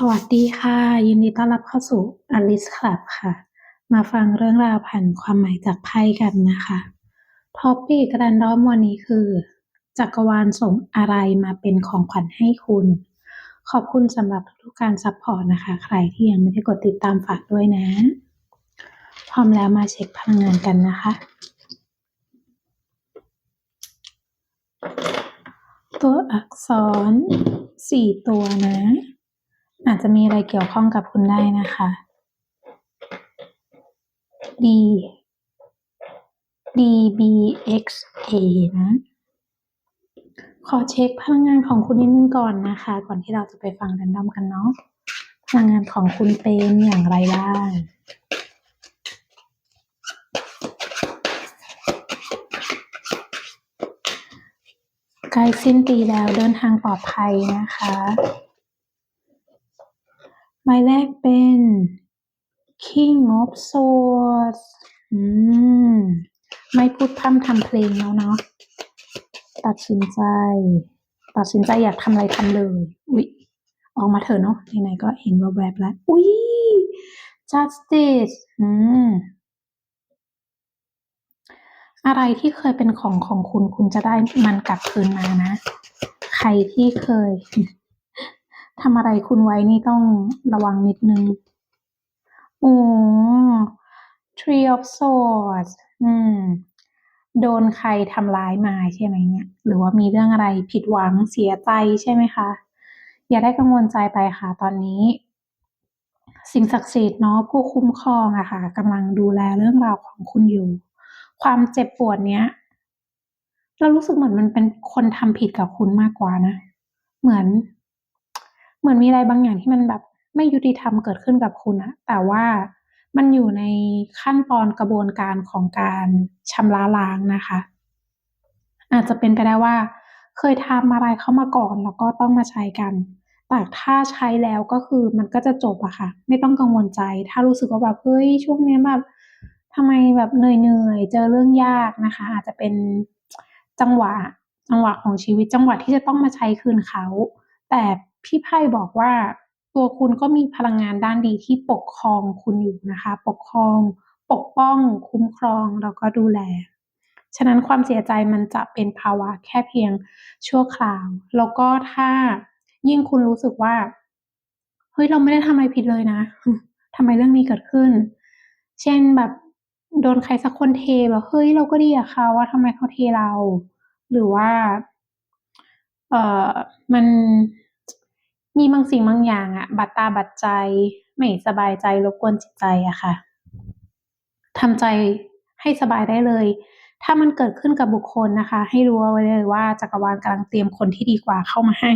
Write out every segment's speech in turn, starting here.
สวัสดีค่ะ ยินดีต้อนรับเข้าสู่ Alice Club ค่ะ มาฟังเรื่องราวผ่านความหมายจากไพ่กันนะคะท็อปปี้กระดอมวันนี้คือ จักรวาลส่งอะไรมาเป็นของขวัญให้คุณ ขอบคุณสำหรับทุกการซัพพอร์ตนะคะ ใครที่ยังไม่ได้กดติดตามฝากด้วยนะ พร้อมแล้วมาเช็คพลังงานกันนะคะ ตัวอักษรสี่ตัวนะ อาจจะมีอะไรเกี่ยวข้องกับคุณได้นะคะ D D B X A นะขอเช็คพลังงานของคุณนิดนึงก่อนนะคะ ก่อนที่เราจะไปฟังแรนดอมกันเนาะพลังงานของคุณเป็นอย่างไรบ้างใกล้สิ้นปีแล้วเดินทางปลอดภัยนะคะ หมายแรกเป็น King of Swords อืม ไม่พูดพร่ำทำเพลงแล้วเนาะ ตัดสินใจ ตัดสินใจอยากทำอะไรทำเลย อุ๊ย ออกมาเถอะเนาะ ไหนๆก็เห็นแวบๆแล้ว อุ๊ย justice อืม อะไรที่เคยเป็นของของคุณ คุณจะได้มันกลับคืนมานะ ใครที่เคย ทำอะไรคุณไว้นี่ต้องระวังนิดนึง โอ้ Tree of Swords อืม โดนใครทำร้ายมาใช่ไหมเนี่ย หรือว่ามีเรื่องอะไรผิดหวังเสียใจใช่ไหมคะ อย่าได้กังวลใจไปค่ะ ตอนนี้ สิ่งศักดิ์สิทธิ์เนาะผู้คุ้มครองอะค่ะกำลังดูแลเรื่องราวของคุณอยู่ ความเจ็บปวดเนี้ย เรารู้สึกเหมือนมันเป็นคนทำผิดกับคุณมากกว่านะ เหมือน เหมือนมีอะไรบางอย่างที่มันแบบไม่ยุติธรรมเกิดขึ้นกับคุณอะแต่ว่ามันอยู่ในขั้นตอนกระบวนการของการชำระล้างนะคะ อาจจะเป็นไปได้ว่า เคยทำอะไรเข้ามาก่อนแล้วก็ต้องมาใช้กัน แต่ถ้าใช้แล้วก็คือมันก็จะจบอะค่ะ ไม่ต้องกังวลใจ ถ้ารู้สึกว่าแบบเฮ้ยช่วงนี้แบบทำไมแบบเหนื่อยๆเจอเรื่องยากนะคะ อาจจะเป็นจังหวะจังหวะของชีวิตจังหวะที่จะต้องมาใช้คืนเขา แต่ พี่ไพ่บอกว่าตัวคุณก็มีพลังงานด้านดีที่ปกครองคุณอยู่นะคะ ปกครอง ปกป้อง คุ้มครองแล้วก็ดูแล ฉะนั้นความเสียใจมันจะเป็นภาวะแค่เพียงชั่วคราว แล้วก็ถ้ายิ่งคุณรู้สึกว่าเฮ้ยเราไม่ได้ทำอะไรผิดเลยนะทำไมเรื่องนี้เกิดขึ้น เช่นแบบโดนใครสักคนเทแบบเฮ้ยเราก็ดีกับเขาว่าทำไมเขาเทเรา หรือว่า เออมัน มีบางสิ่งบางอย่างอะบาดตาบาดใจ ไม่สบายใจรบกวนจิตใจอะค่ะทำใจให้สบายได้เลย ถ้ามันเกิดขึ้นกับบุคคลนะคะ ให้รู้เอาไว้เลยว่าจักรวาลกำลังเตรียมคนที่ดีกว่าเข้ามาให้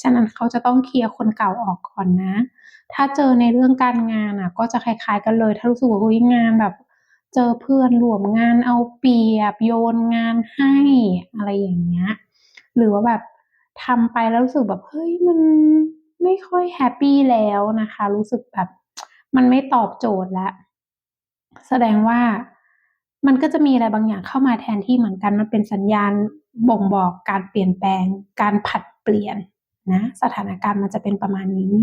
ฉะนั้นเขาจะต้องเคลียร์คนเก่าออกก่อนนะ ถ้าเจอในเรื่องการงานอะก็จะคล้าย ๆ กันเลย ถ้ารู้สึกว่าอุ๊ยงานแบบ เจอเพื่อนรวมงานเอาเปรียบโยนงานให้อะไรอย่างเงี้ย หรือว่าแบบ ทำไปแล้วรู้สึกแบบเฮ้ยมันไม่ค่อยแฮปปี้แล้วนะคะ รู้สึกแบบมันไม่ตอบโจทย์แล้ว แสดงว่ามันก็จะมีอะไรบางอย่างเข้ามาแทนที่เหมือนกัน มันเป็นสัญญาณบ่งบอกการเปลี่ยนแปลง การผัดเปลี่ยนนะ สถานการณ์มันจะเป็นประมาณนี้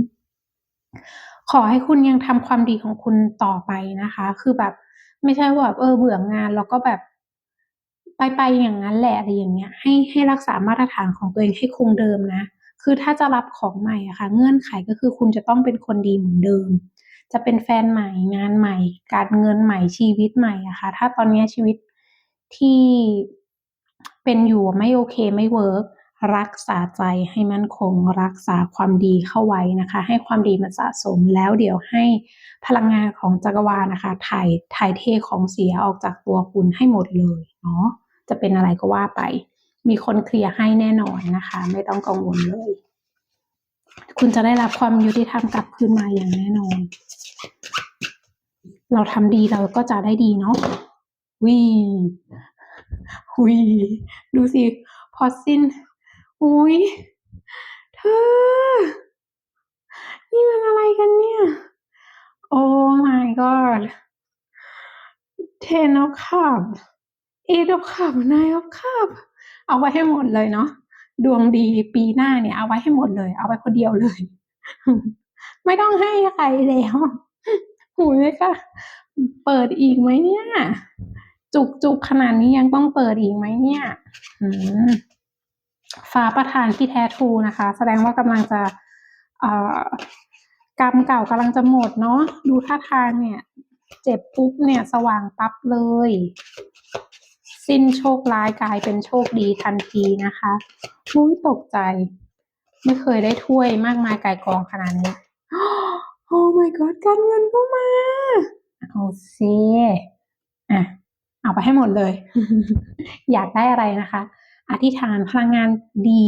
ขอให้คุณยังทำความดีของคุณต่อไปนะคะ คือแบบไม่ใช่ว่าแบบเออเบื่องานแล้วก็แบบ ไปๆอย่างนั้นแหละอะไรอย่างเงี้ยให้ให้รักษามาตรฐานของตัวเองให้คงเดิมนะ คือถ้าจะรับของใหม่อะค่ะ เงื่อนไขก็คือคุณจะต้องเป็นคนดีเหมือนเดิม จะเป็นแฟนใหม่งานใหม่ การเงินใหม่ชีวิตใหม่อะค่ะ ถ้าตอนนี้ชีวิตที่เป็นอยู่ไม่โอเคไม่เวิร์กรักษาใจให้มั่นคง รักษาความดีเข้าไว้นะคะ ให้ความดีมันสะสมแล้วเดี๋ยวให้พลังงานของจักรวาลนะคะ ถ่ายถ่ายเทของเสียออกจากตัวคุณให้หมดเลยเนาะ จะเป็นอะไรก็ว่าไป มีคนเคลียร์ให้แน่นอนนะคะ ไม่ต้องกังวลเลย คุณจะได้รับความยุติธรรมกลับคืนมาอย่างแน่นอน เราทำดีเราก็จะได้ดีเนาะวิหุยดูสิ พอสิ้นอุ้ยเธอ นี่มันอะไรกันเนี่ย โอ้ my god ten of cups eight of cups nine of cup เอาไว้ให้หมดเลยเนาะดวงดีปีหน้าเนี่ย เอาไว้ให้หมดเลย เอาไว้คนเดียวเลย ไม่ต้องให้ใครแล้วหูยค่ะเปิดอีกไหมเนี่ย จุกจุกขนาดนี้ยังต้องเปิดอีกไหมเนี่ยอืมฟ้าประธานที่แท้ทูนะคะ แสดงว่ากำลังจะกรรมเก่ากำลังจะหมดเนาะดูท่าทางเนี่ย เจ็บปุ๊บเนี่ย สว่างปั๊บเลย สิ้นโชคร้ายกลายเป็นโชคดีทันทีนะคะมุ้ยตกใจ ไม่เคยได้ถ้วยมากมายไก่ายกองขนาดนี้โอ้ my god การเงินก็มาเอาซิอะเอาไปให้หมดเลย อยากได้อะไรนะคะ อธิษฐานพลังงานดี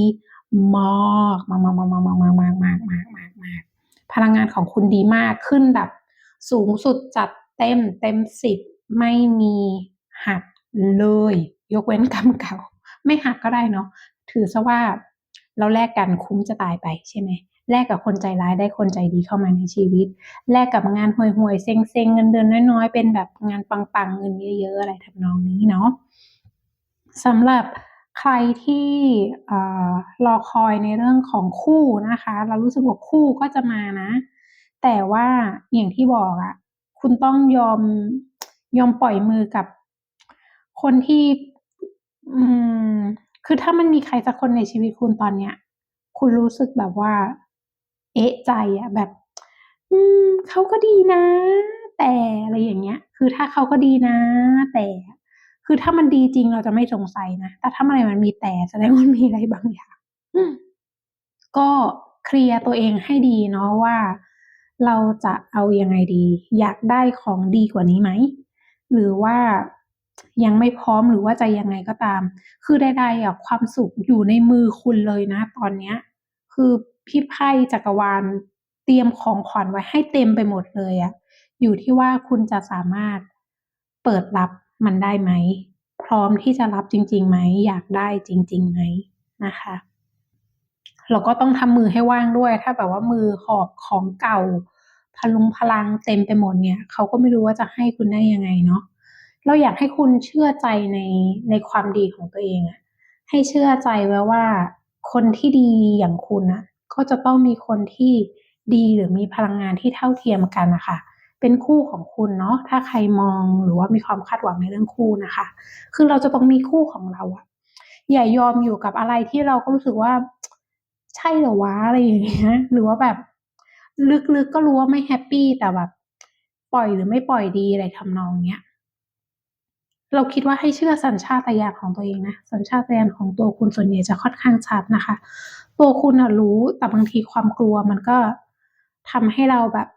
มากมากมากมากมากมากมากมากมากมากมากพลังงานของคุณดีมากขึ้นแบบ สูงสุดจัดเต็มเต็มสิบไม่มีหัก เลย ยกเว้นกรรมเก่า ไม่หักก็ได้เนาะถือซะว่าเราแลกกันคุ้มจะตายไปใช่ไหมแลกกับคนใจร้ายได้คนใจดีเข้ามาในชีวิต แลกกับงานห่วยๆเซ็งๆเงินเดือนน้อยๆ เป็นแบบงานปังๆเงินเยอะๆอะไรทำนองนี้เนาะสำหรับใครที่เอ่อรอคอยในเรื่องของคู่นะคะ เรารู้สึกว่าคู่ก็จะมานะ แต่ว่าอย่างที่บอกอะคุณต้องยอมยอมปล่อยมือกับ คนที่ อืม คือถ้ามันมีใครสักคนในชีวิตคุณตอนเนี้ย คุณรู้สึกแบบว่า เอ๊ะใจอะแบบ อืมเขาก็ดีนะ แต่อะไรอย่างเงี้ย คือถ้าเขาก็ดีนะ แต่ คือถ้ามันดีจริงเราจะไม่สงสัยนะ แต่ถ้าเมื่อไหร่มันมีแต่แสดงว่ามีอะไรบางอย่างอืมก็เคลียร์ตัวเองให้ดีเนาะว่าเราจะเอายังไงดี อยากได้ของดีกว่านี้ไหม หรือว่า ยังไม่พร้อมหรือว่าจะยังไงก็ตาม คือใดๆอะความสุขอยู่ในมือคุณเลยนะ ตอนเนี้ย คือพี่ไพ่จักรวาลเตรียมของขวัญไว้ให้เต็มไปหมดเลยอะอยู่ที่ว่าคุณจะสามารถเปิดรับมันได้ไหม พร้อมที่จะรับจริงๆไหม อยากได้จริงๆไหมนะคะ เราก็ต้องทำมือให้ว่างด้วย ถ้าแบบว่ามือหอบของเก่าพลุงพลังเต็มไปหมดเนี่ย เขาก็ไม่รู้ว่าจะให้คุณได้ยังไงเนาะ เราอยากให้คุณเชื่อใจในในความดีของตัวเองอะให้เชื่อใจไว้ว่าคนที่ดีอย่างคุณนะก็จะต้องมีคนที่ดีหรือมีพลังงานที่เท่าเทียมกันนะค่ะเป็นคู่ของคุณเนาะถ้าใครมองหรือว่ามีความคาดหวังในเรื่องคู่นะคะ คือเราจะต้องมีคู่ของเราอะอย่ายอมอยู่กับอะไรที่เราก็รู้สึกว่า ใช่หรอวะอะไรอย่างเงี้ยหรือว่าแบบ ลึกๆก็รู้ว่าไม่แฮปปี้แต่แบบ ปล่อยหรือไม่ปล่อยดีอะไรทำนองเนี้ย เราคิดว่าให้เชื่อสัญชาตญาณของตัวเองนะสัญชาตญาณของตัวคุณส่วนใหญ่จะค่อนข้างชัดนะคะ ตัวคุณนะรู้แต่บางทีความกลัวมันก็ทำให้เราแบบ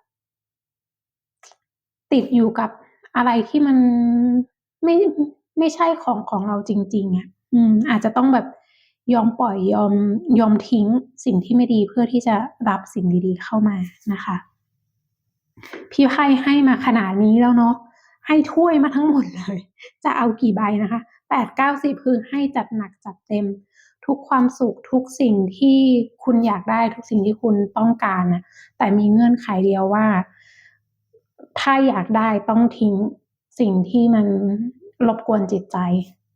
ติดอยู่กับอะไรที่มันไม่ไม่ใช่ของของเราจริง ๆอะอืม อาจจะต้องแบบยอมปล่อยยอมยอมทิ้งสิ่งที่ไม่ดีเพื่อที่จะรับสิ่งดีๆเข้ามานะคะ พี่ไพ่ให้มาขนาดนี้แล้วเนาะ ให้ถ้วยมาทั้งหมดเลย จะเอากี่ใบนะคะ8 9 10คือให้จัดหนักจัดเต็ม ทุกความสุขทุกสิ่งที่คุณอยากได้ทุกสิ่งที่คุณต้องการนะแต่มีเงื่อนไขเดียวว่า ถ้าอยากได้ต้องทิ้งสิ่งที่มันรบกวนจิตใจ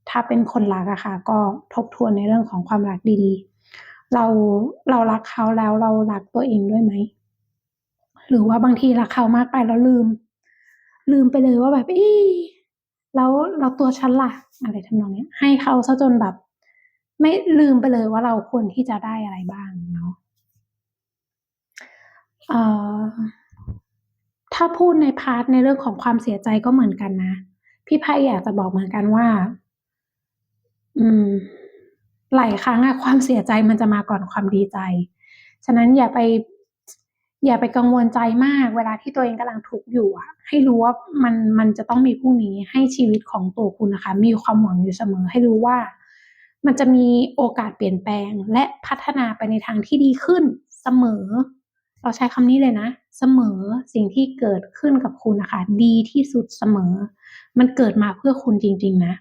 ถ้าเป็นคนรักอะค่ะ ก็ทบทวนในเรื่องของความรักดีๆ เราเรารักเขาแล้วเรารักตัวเองด้วยไหม หรือว่าบางทีรักเขามากไปแล้วลืม ลืมไปเลยว่าแบบอ๊ะแล้วแล้วตัวฉันล่ะ อะไรทำนองนี้ให้เขาเสียจนแบบ ไม่ลืมไปเลยว่าเราควรที่จะได้อะไรบ้างเนาะถ้าพูดในพาร์ตในเรื่องของความเสียใจก็เหมือนกันนะ พี่ไพ่อยากจะบอกเหมือนกันว่า อืมหลายครั้งอะความเสียใจมันจะมาก่อนความดีใจ ฉะนั้นอย่าไป อย่าไปกังวลใจมากเวลาที่ตัวเองกำลังทุกข์อยู่อะให้รู้ว่ามันมันจะต้องมีพรุ่งนี้ให้ชีวิตของตัวคุณนะคะ มีความหวังอยู่เสมอ ให้รู้ว่า มันจะมีโอกาสเปลี่ยนแปลง และพัฒนาไปในทางที่ดีขึ้นเสมอ เราใช้คำนี้เลยนะ เสมอสิ่งที่เกิดขึ้นกับคุณนะคะ ดีที่สุดเสมอ มันเกิดมาเพื่อคุณจริง ๆ นะ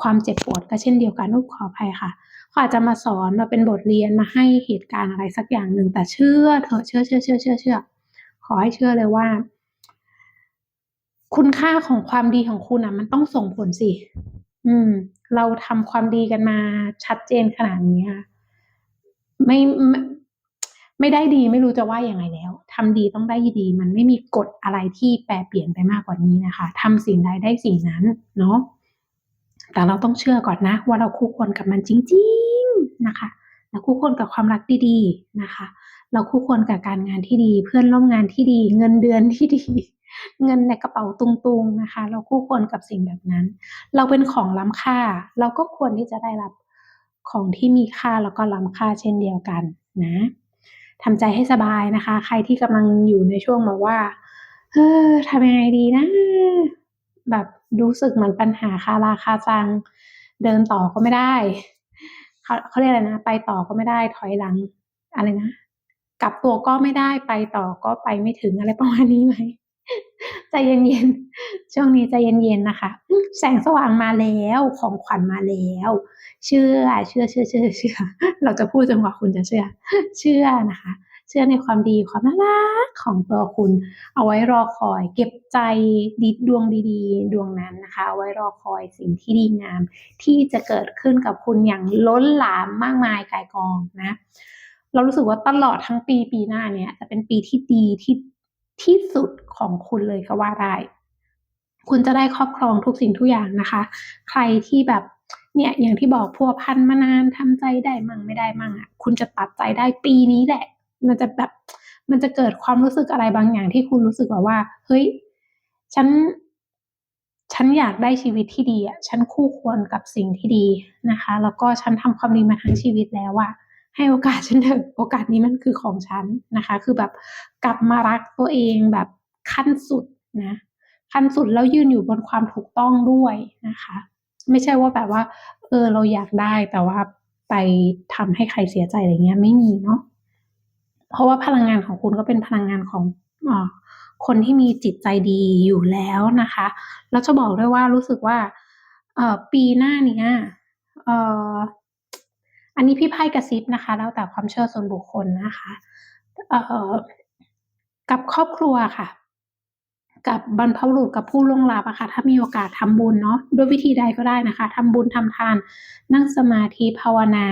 ความเจ็บปวดก็เช่นเดียวกันอุ๊ยขออภัยค่ะ เขาอาจจะมาสอนมาเป็นบทเรียนมาให้เหตุการณ์อะไรสักอย่างหนึ่งแต่เชื่อเถอะเชื่อๆๆๆขอให้เชื่อเลยว่า คุณค่าของความดีของคุณน่ะ มันต้องส่งผลสิ อืม เราทำความดีกันมาชัดเจนขนาดนี้อะไม่ไม่ไม่ได้ดีไม่รู้จะว่ายังไงแล้วททำดีต้องได้ดี มันไม่มีกฎอะไรที่แปรเปลี่ยนไปมากกว่านี้นะคะทำสิ่งใดได้สิ่งนั้น เนาะแต่เราต้องเชื่อก่อนนะ ว่าเราคู่ควรกับมันจริง นะคะเราคู่ควรกับความรักดีๆนะคะ เราคู่ควรกับการงานที่ดี เพื่อนร่วมงานที่ดี เงินเดือนที่ดี เงินในกระเป๋าตุงๆนะคะ เราคู่ควรกับสิ่งแบบนั้น เราเป็นของล้ำค่า เราก็ควรที่จะได้รับของที่มีค่าแล้วก็ล้ำค่าเช่นเดียวกันนะทำใจให้สบายนะคะ ใครที่กำลังอยู่ในช่วงแบบว่าเออทำยังไงดีนะ แบบรู้สึกเหมือนปัญหาคาราคาซัง เดินต่อก็ไม่ได้ เขาเขาเรียกอะไรนะ ไปต่อก็ไม่ได้ถอยหลังอะไรนะกลับตัวก็ไม่ได้ไปต่อก็ไปไม่ถึงอะไรประมาณนี้ไหมใจเย็นๆ ช่วงนี้ใจเย็นๆ นะคะ แสงสว่างมาแล้วของขวัญมาแล้ว เชื่อ เชื่อเชื่อเชื่อเชื่อ เราจะพูดจนกว่าคุณจะเชื่อ เชื่อนะคะ เชื่อในความดีความน่ารักของตัวคุณ เอาไว้รอคอย เก็บใจดีดวงดีๆ ดวงนั้นนะคะเอาไว้รอคอยสิ่งที่ดีงาม ที่จะเกิดขึ้นกับคุณอย่างล้นหลามมากมายกายกองนะ เรารู้สึกว่าตลอดทั้งปีปีหน้าเนี่ยจะเป็นปีที่ดีที่ที่สุดของคุณเลยก็ว่าได้คุณจะได้ครอบครองทุกสิ่งทุกอย่างนะคะ ใครที่แบบเนี่ยอย่างที่บอกพัวพันมานานทำใจได้มั่งไม่ได้มั่งอะ คุณจะตัดใจได้ปีนี้แหละ มันจะแบบมันจะเกิดความรู้สึกอะไรบางอย่างที่คุณรู้สึกแบบว่า เฮ้ย ฉัน ฉันอยากได้ชีวิตที่ดีอะ ฉันคู่ควรกับสิ่งที่ดีนะคะ แล้วก็ฉันทำความดีมาทั้งชีวิตแล้วอะ ให้โอกาสฉันเถอะ โอกาสนี้มันคือของฉันนะคะ คือแบบกลับมารักตัวเองแบบขั้นสุดนะ ขั้นสุดแล้วยืนอยู่บนความถูกต้องด้วยนะคะ ไม่ใช่ว่าแบบว่า เออ เราอยากได้แต่ว่าไปทำให้ใครเสียใจอะไรเงี้ย ไม่มีเนาะ เพราะว่าพลังงานของคุณก็เป็นพลังงานของอคนที่มีจิตใจดีอยู่แล้วนะคะแล้วจะบอกด้วยว่ารู้สึกว่าเอปีหน้าเนี้ยเออันนี้พี่ไพ่กระซิบนะคะ แล้วแต่ความเชื่อส่วนบุคคลนะคะเอกับครอบครัวค่ะ กับบรรพบุรุษกับผู้ล่วงลับอะค่ะถ้ามีโอกาสทำบุญเนาะด้วยวิธีใดก็ได้นะคะทำบุญทำทาน นั่งสมาธิภาวนา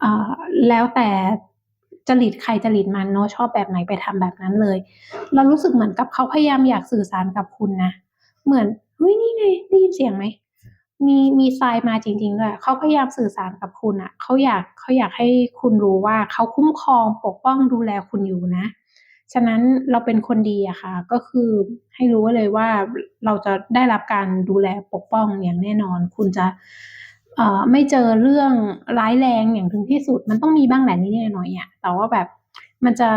เอแล้วแต่ จริตใครจริตมันเนาะชอบแบบไหนไปทำแบบนั้นเลย เรารู้สึกเหมือนกับเขาพยายามอยากสื่อสารกับคุณนะ เหมือนเฮ้ยนี่ไงได้ยินเสียงไหมมีมีทรายมาจริงๆด้วยเขาพยายามสื่อสารกับคุณอะเขาอยากเขาอยากให้คุณรู้ว่าเขาคุ้มครองปกป้องดูแลคุณอยู่นะ ฉะนั้นเราเป็นคนดีอะค่ะ ก็คือให้รู้ไว้เลยว่าเราจะได้รับการดูแลปกป้องอย่างแน่นอน คุณจะ เอ่อไม่เจอเรื่องร้ายแรงอย่างถึงที่สุด มันต้องมีบ้างแหละนิดๆหน่อยๆอะแต่ว่าแบบมันจะ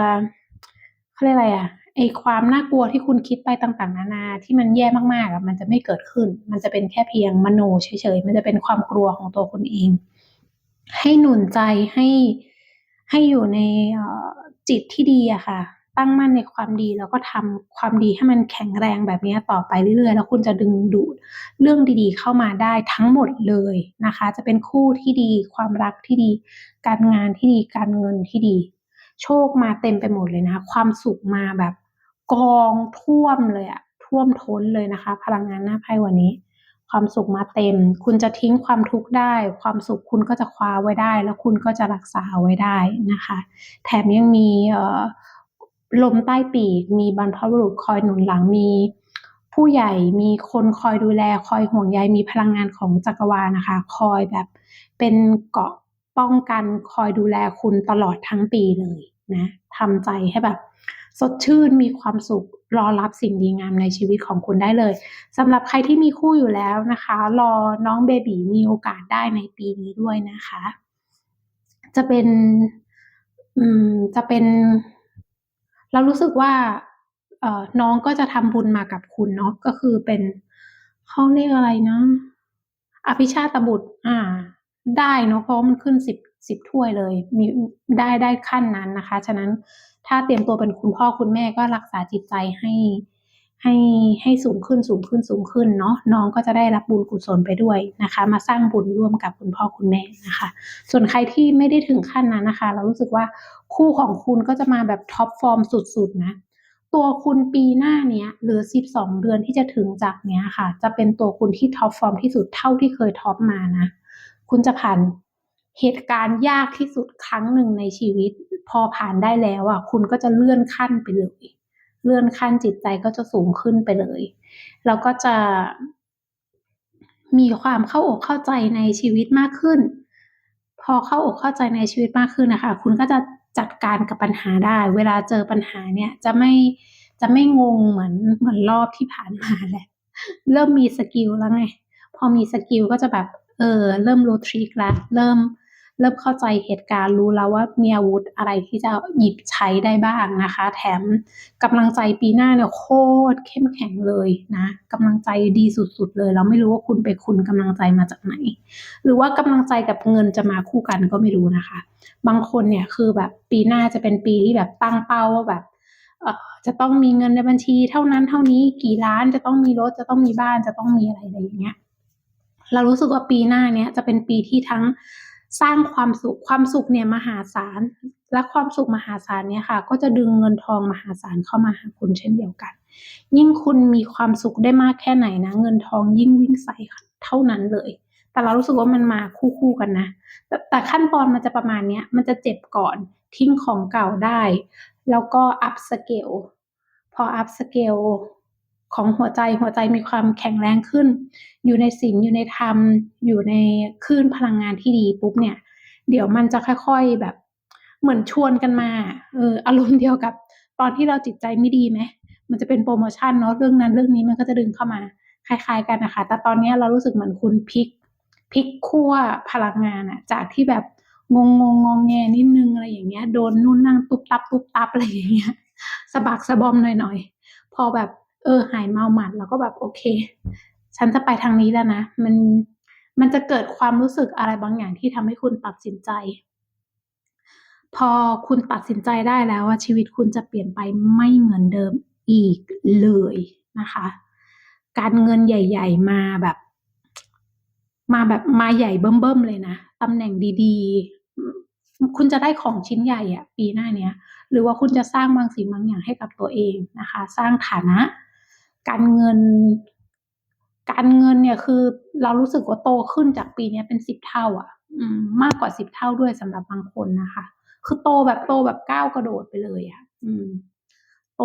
เขาเรียกอะไรอะไอความน่ากลัวที่คุณคิดไปต่างๆ นานาที่มันแย่มากๆอะมันจะไม่เกิดขึ้น มันจะเป็นแค่เพียงมโนเฉยๆมันจะเป็นความกลัวของตัวคุณเอง ให้หนุนใจให้ให้อยู่ในจิตที่ดีอะค่ะ ตั้งมั่นในความดี แล้วก็ทำความดีให้มันแข็งแรงแบบนี้ต่อไปเรื่อยๆ แล้วคุณจะดึงดูดเรื่องดีๆ เข้ามาได้ทั้งหมดเลยนะคะ จะเป็นคู่ที่ดี ความรักที่ดี การงานที่ดี การเงินที่ดี โชคมาเต็มไปหมดเลยนะ ความสุขมาแบบกองท่วมเลยอะท่วมท้นเลยนะคะ พลังงานหน้าไพ่วันนี้ ความสุขมาเต็ม คุณจะทิ้งความทุกข์ได้ ความสุขคุณก็จะคว้าไว้ได้ แล้วคุณก็จะรักษาไว้ได้นะคะ แถมยังมีเอ่อ ลมใต้ปีก มีบรรพบุรุษคอยหนุนหลังมีผู้ใหญ่มีคนคอยดูแล คอยห่วงใยมีพลังงานของจักรวาลนะคะ คอยแบบเป็นเกาะป้องกันคอยดูแลคุณตลอดทั้งปีเลยนะทำใจให้แบบ สดชื่นมีความสุขรอรับสิ่งดีงามในชีวิตของคุณได้เลยสำหรับใครที่มีคู่อยู่แล้วนะคะ รอน้องเบบีมีโอกาสได้ในปีนี้ด้วยนะคะ จะเป็นจะเป็น เรารู้สึกว่าเออน้องก็จะทำบุญมากับคุณเนาะก็คือเป็นเขาเรียกอะไรนะ อภิชาตบุตร อ่า ได้เนาะเพราะว่ามันขึ้น10 10ถ้วยเลย มีได้ได้ขั้นนั้นนะคะ ฉะนั้นถ้าเตรียมตัวเป็นคุณพ่อคุณแม่ก็รักษาจิตใจให้ให้ให้สูงขึ้นสูงขึ้นสูงขึ้นเนาะน้องก็จะได้รับบุญกุศลไปด้วยนะคะ มาสร้างบุญร่วมกับคุณพ่อคุณแม่นะคะ ส่วนใครที่ไม่ได้ถึงขั้นนั้นนะคะ เรารู้สึกว่า คู่ของคุณก็จะมาแบบท็อปฟอร์มสุดๆ นะ ตัวคุณปีหน้าเนี้ยหลือ 12 เดือนที่จะถึงจากเนี้ยค่ะ จะเป็นตัวคุณที่ท็อปฟอร์มที่สุดเท่าที่เคยท็อปมานะ คุณจะผ่านเหตุการณ์ยากที่สุดครั้งหนึ่งในชีวิต พอผ่านได้แล้วอะ คุณก็จะเลื่อนขั้นไปเลย เลื่อนขั้นจิตใจก็จะสูงขึ้นไปเลย แล้วก็จะมีความเข้าอกเข้าใจในชีวิตมากขึ้น พอเข้าอกเข้าใจในชีวิตมากขึ้นนะคะ คุณก็จะ จัดการกับปัญหาได้ เวลาเจอปัญหาเนี่ยจะไม่จะไม่งงเหมือนเหมือนรอบที่ผ่านมาแหละเริ่มมีสกิลแล้วไง พอมีสกิลก็จะแบบเออเริ่มรู้ทริคแล้วเริ่ม เริ่มเข้าใจเหตุการณ์รู้แล้วว่ามีอาวุธอะไรที่จะหยิบใช้ได้บ้างนะคะ แถมกำลังใจปีหน้าเนี่ยโคตรเข้มแข็งเลยนะกำลังใจดีสุดๆเลยเราไม่รู้ว่าคุณไปคุณกำลังใจมาจากไหน หรือว่ากำลังใจกับเงินจะมาคู่กันก็ไม่รู้นะคะ บางคนเนี่ยคือแบบปีหน้าจะเป็นปีที่แบบตั้งเป้าว่าแบบจะต้องมีเงินในบัญชี เท่านั้นเท่านี้กี่ล้านจะต้องมีรถจะต้องมีบ้านจะต้องมีอะไรอะไรอย่างเงี้ยเรารู้สึกว่าปีหน้าเนี้ยจะเป็นปีที่ทั้ง สร้างความสุขความสุขเนี่ยมหาศาล และความสุขมหาศาลเนี่ยค่ะ ก็จะดึงเงินทองมหาศาลเข้ามาหาคุณเช่นเดียวกัน ยิ่งคุณมีความสุขได้มากแค่ไหนนะ เงินทองยิ่งวิ่งใส่เท่านั้นเลย แต่เรารู้สึกว่ามันมาคู่ๆกันนะแต่แต่ขั้นตอนมันจะประมาณเนี้ยมันจะเจ็บก่อนทิ้งของเก่าได้ แล้วก็อัพสเกลพออัพสเกล ของหัวใจหัวใจมีความแข็งแรงขึ้น อยู่ในศีลอยู่ในธรรม อยู่ในคลื่นพลังงานที่ดีปุ๊บเนี่ย เดี๋ยวมันจะค่อยๆแบบเหมือนชวนกันมาเอออารมณ์เดียวกับ ตอนที่เราจิตใจไม่ดีไหมมันจะเป็นโปรโมชั่นเนาะเรื่องนั้นเรื่องนี้มันก็จะดึงเข้ามาคล้าย ๆ กันนะคะแต่ตอนนี้เรารู้สึกเหมือนคุณพลิกพลิกขั้วพลังงานอะจากที่แบบงงงงงแงนิดนึงอะไรอย่างเงี้ย โดนนู่นนั่งตุ๊บตับตุ๊บตับอะไรอย่างเงี้ยสะบักสะบอมหน่อยๆพอแบบ เออ หายเมาหมัด แล้วก็แบบโอเค ฉันจะไปทางนี้แล้วนะ มันมันจะเกิดความรู้สึกอะไรบางอย่างที่ทำให้คุณตัดสินใจ พอคุณตัดสินใจได้แล้วว่าชีวิตคุณจะเปลี่ยนไปไม่เหมือนเดิมอีกเลยนะคะ การเงินใหญ่ ๆ มาแบบ มาแบบมาใหญ่เบิ่มๆเลยนะตำแหน่งดีๆ คุณจะได้ของชิ้นใหญ่อะปีหน้าเนี้ย หรือว่าคุณจะสร้างบางสิ่งบางอย่างให้กับตัวเองนะคะ สร้างฐานะ การเงิน การเงินเนี่ยคือเรารู้สึกว่าโตขึ้นจากปีนี้เป็นสิบเท่าอะมากกว่าสิบเท่าด้วยสำหรับบางคนนะคะ คือโตแบบโตแบบก้าวกระโดดไปเลยอะอืม โต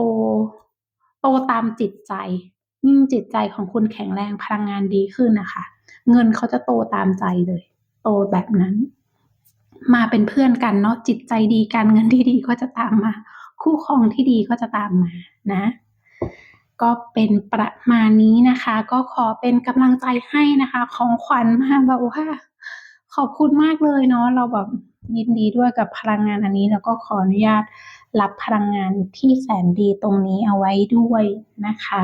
โตตามจิตใจ ยิ่งจิตใจของคุณแข็งแรงพลังงานดีขึ้นนะคะ เงินเขาจะโตตามใจเลย โตแบบนั้น มาเป็นเพื่อนกันเนาะจิตใจดีการเงินที่ดีก็จะตามมา คู่ครองที่ดีก็จะตามมานะ ก็เป็นประมาณนี้นะคะ ก็ขอเป็นกำลังใจให้นะคะ ของขวัญมาแบบว่าขอบคุณมากเลยเนาะเราแบบยินดีด้วยกับพลังงานอันนี้ แล้วก็ขออนุญาตรับพลังงานที่แสนดีตรงนี้เอาไว้ด้วยนะคะ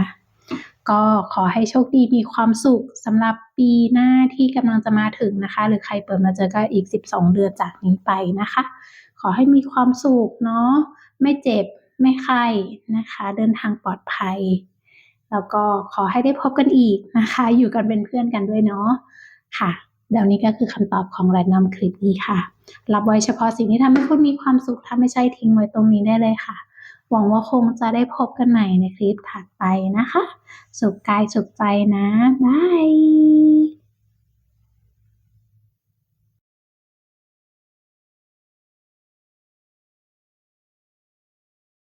ก็ขอให้โชคดีมีความสุขสำหรับปีหน้าที่กำลังจะมาถึงนะคะ หรือใครเปิดมาเจอก็อีก 12 เดือนจากนี้ไปนะคะ ขอให้มีความสุขเนาะไม่เจ็บ ไม่ไข้นะคะ เดินทางปลอดภัย แล้วก็ขอให้ได้พบกันอีกนะคะ อยู่กันเป็นเพื่อนกันด้วยเนาะค่ะเดี๋ยวนี้ก็คือคำตอบของแรนดอมคลิปนี้ค่ะ รับไว้เฉพาะสิ่งที่ทำให้คุณมีความสุข ถ้าไม่ใช่ทิ้งไว้ตรงนี้ได้เลยค่ะ หวังว่าคงจะได้พบกันใหม่ในคลิปถัดไปนะคะ สุขกายสุขใจนะบาย